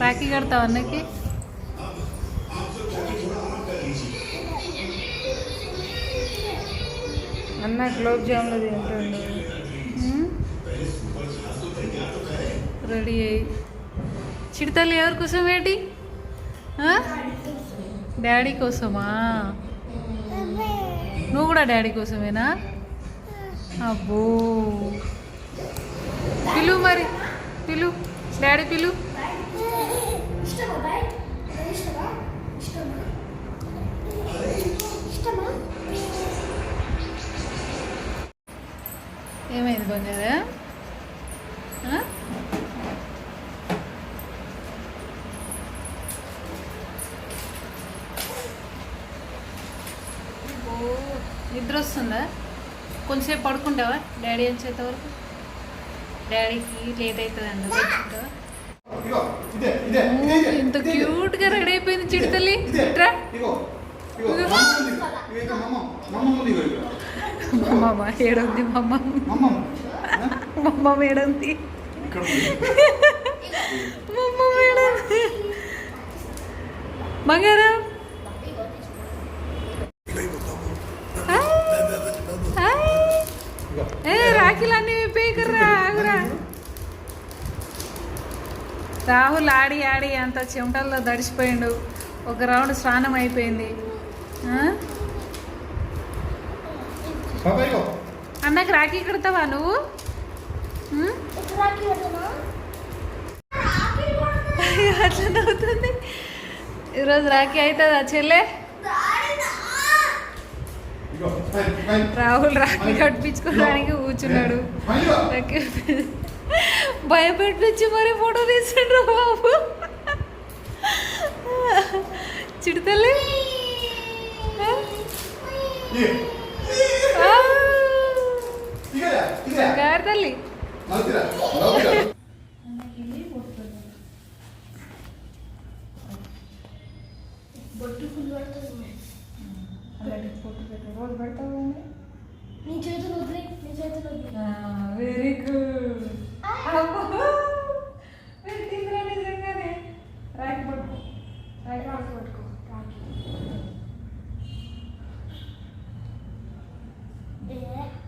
రాఖీ కడతావు అన్నకి అన్న గులాబ్ జాములు తింటుండు? రెడీ అయ్యి. చిడతలు ఎవరి కోసం ఏంటి? డాడీ కోసమా? నువ్వు కూడా డాడీ కోసమేనా? అబ్బో. పిలు మరి. పిలు. డాడీ పిలు. ఇష్టమా? ఇష్టమా? ఇష్టమా? ఏమైంది బంగారా? నిద్ర వస్తుందా కొంచెంసేపు పడుకుంటావా? డాడీ వచ్చేంత వరకు డాడీకి లేట్ అవుతుంది అండి ఇదే, క్యూట్గా రెడీ అయిపోయింది చిడతల్లి మమ్మ ఏడుంది మమ్మ. మమ్మ ఏడుంది. మమ్మ ఏడుంది. బంగారం. రాఖీలన్నీ విప్పేయకుర్రా రాహుల్ ఆడి ఆడి అంత చెమటల్లో దడిచిపోయిండు. ఒక రౌండ్ స్నానం అయిపోయింది. అన్నకి రాఖీ కడతావా నువ్వు? అట్లా నవ్వుతుంది. ఈరోజు రాఖీ అవుతుందా చెల్లె? రాహుల్ రాఖీ కట్టించుకోవడానికి కూర్చున్నాడు. రాఖీ భయపెట్టించి మరి ఫోటో తీసిండ్రు బాబు. ఇగో గారి తల్లి. బొట్టు ఫుల్ పడుతుంది. రోజు పెడతావు?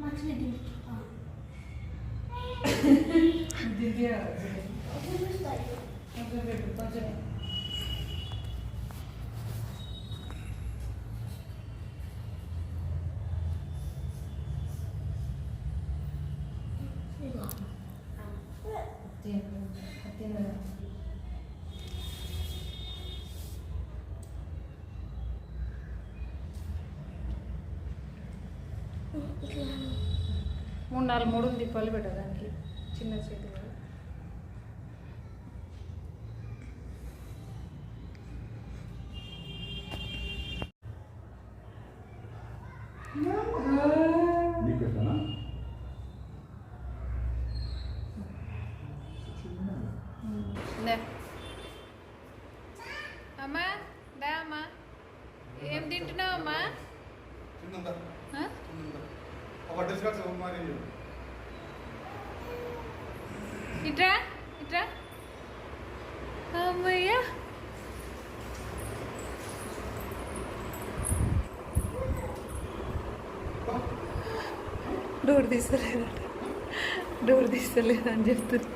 मछली दी दी दिया ओके बेटा पहुँचे Thank you. మూడు నాలుగు మూడు దీపాలు పెట్టు దానికి. చిన్న చేతి. అమ్మా దా అమ్మా. ఏం తింటున్నావు అమ్మా? చిన్నందా ఆ? చిన్నందా ఒక డిస్కస్ మరి ఇట్రా ఇట్రా. అమ్మయ్యా. డోర్ తీస్తలేదట డోర్ తీస్తలేదని చెప్తుంది.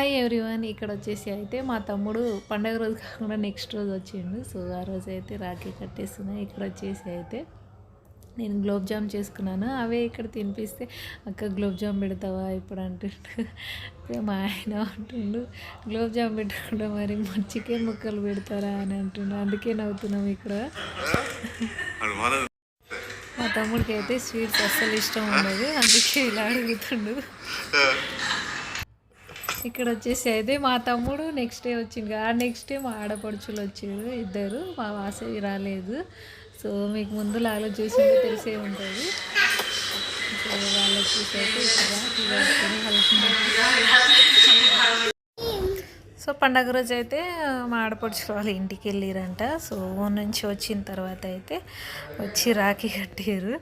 హాయ్ ఎవ్రీవన్ ఇక్కడ వచ్చేసి అయితే మా తమ్ముడు పండగ రోజు కాకుండా నెక్స్ట్ రోజు వచ్చిండు. సో ఆ రోజు అయితే రాఖీ కట్టేస్తున్నా. ఇక్కడ వచ్చేసి అయితే నేను గులాబ్ జామ్ చేసుకున్నాను. అవే ఇక్కడ తినిపిస్తే అక్క గులాబ్ జామ్ పెడతావా? ఇప్పుడు అంటుండు. మా ఆయన అంటుండు గులాబ్ జామ్ పెట్టకుండా మరి చికెన్ ముక్కలు పెడతారా? అని అంటుండు. అందుకే నవ్వుతున్నాం ఇక్కడ. మా తమ్ముడికి అయితే స్వీట్స్ అస్సలు ఇష్టం ఉండదు. అందుకే ఇలా అడుగుతుండు. ఇక్కడ వచ్చేసి అయితే మా తమ్ముడు నెక్స్ట్ డే వచ్చింది ఆ నెక్స్ట్ డే మా ఆడపడుచులు వచ్చారు ఇద్దరు. మా వాసవి రాలేదు. సో మీకు ముందు లాగా చూసి తెలిసే ఉంటుంది. సో వాళ్ళు వచ్చేసి అయితే సో పండగ రోజు అయితే మా ఆడపడుచు వాళ్ళు ఇంటికి వెళ్ళిరంట. సో ఊరు నుంచి వచ్చిన తర్వాత అయితే వచ్చి రాఖీ కట్టారు.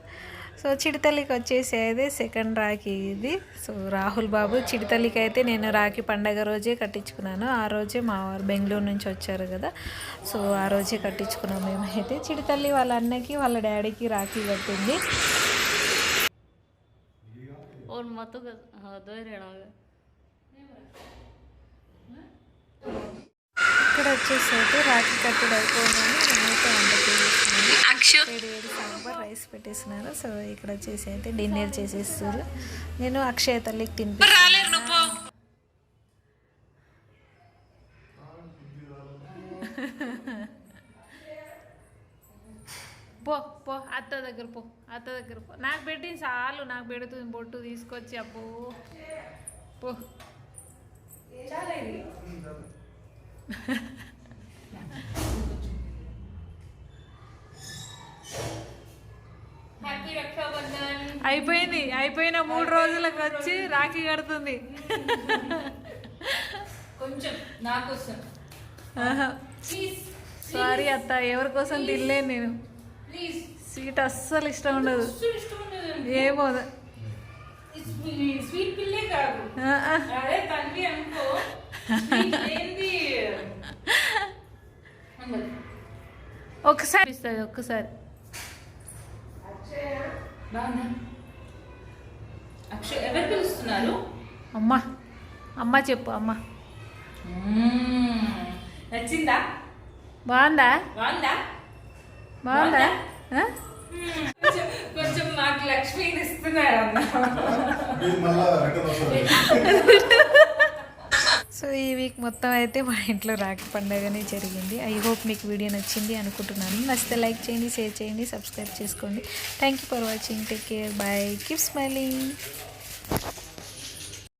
సో చిడితల్లికి వచ్చేసి అయితే సెకండ్ రాఖీ ఇది సో రాహుల్ బాబు చిడితల్లికి అయితే నేను రాఖీ పండగ రోజే కట్టించుకున్నాను ఆ రోజే మా వారు బెంగళూరు నుంచి వచ్చారు కదా సో ఆ రోజే కట్టించుకున్నాం మేమైతే చిడితల్లి వాళ్ళ అన్నకి వాళ్ళ డాడీకి రాఖీ కట్టింది और मतों का हाँ दो ही रहना होगा ఇక్కడ వచ్చేసి అయితే రాఖీ కట్టడి అయిపోయిందని నేనైతే వంట చేసేస్తున్నాను వేడి వేడి సాంబార్ రైస్ పెట్టేస్తున్నారు. సో ఇక్కడ వచ్చేసి అయితే డిన్నర్ చేసేస్తారు నేను అక్షయ తల్లికి తినిపిస్తాను. పో. పో అత్త దగ్గర పో అత్త దగ్గర పో. నాకు పెట్టింది చాలు నాకు పెడుతుంది బొట్టు తీసుకొచ్చి అప్పు పో. అయిపోయింది. అయిపోయిన మూడు రోజులకు వచ్చి రాఖీ కడుతుంది. కొంచెం నా కోసం. ప్లీజ్ సారీ అత్త ఎవరి కోసం తినలేను నేను. స్వీట్ అస్సలు ఇష్టం ఉండదు. ఇష్టం ఉండదు ఏమో. స్వీట్ పిల్లే కాదు. ఒక్కసారి ఇస్తుంది ఒక్కసారి బాగుందా అక్షయ్ ఎవరు పిలుస్తున్నారు? అమ్మ. అమ్మ చెప్పు అమ్మ. మ్మ్. నచ్చిందా? బాగుందా? బాగుందా? బాగుందా? కొంచెం మాకు లక్ష్మిని ఇస్తున్నారు అన్న వీక్ మొత్తం అయితే మా ఇంట్లో రాఖీ పండగనే జరిగింది. ఐ హోప్ మీకు వీడియో నచ్చింది అనుకుంటున్నాను. నచ్చితే లైక్ చేయండి షేర్ చేయండి సబ్స్క్రైబ్ చేసుకోండి. Thank you for watching take care bye keep smiling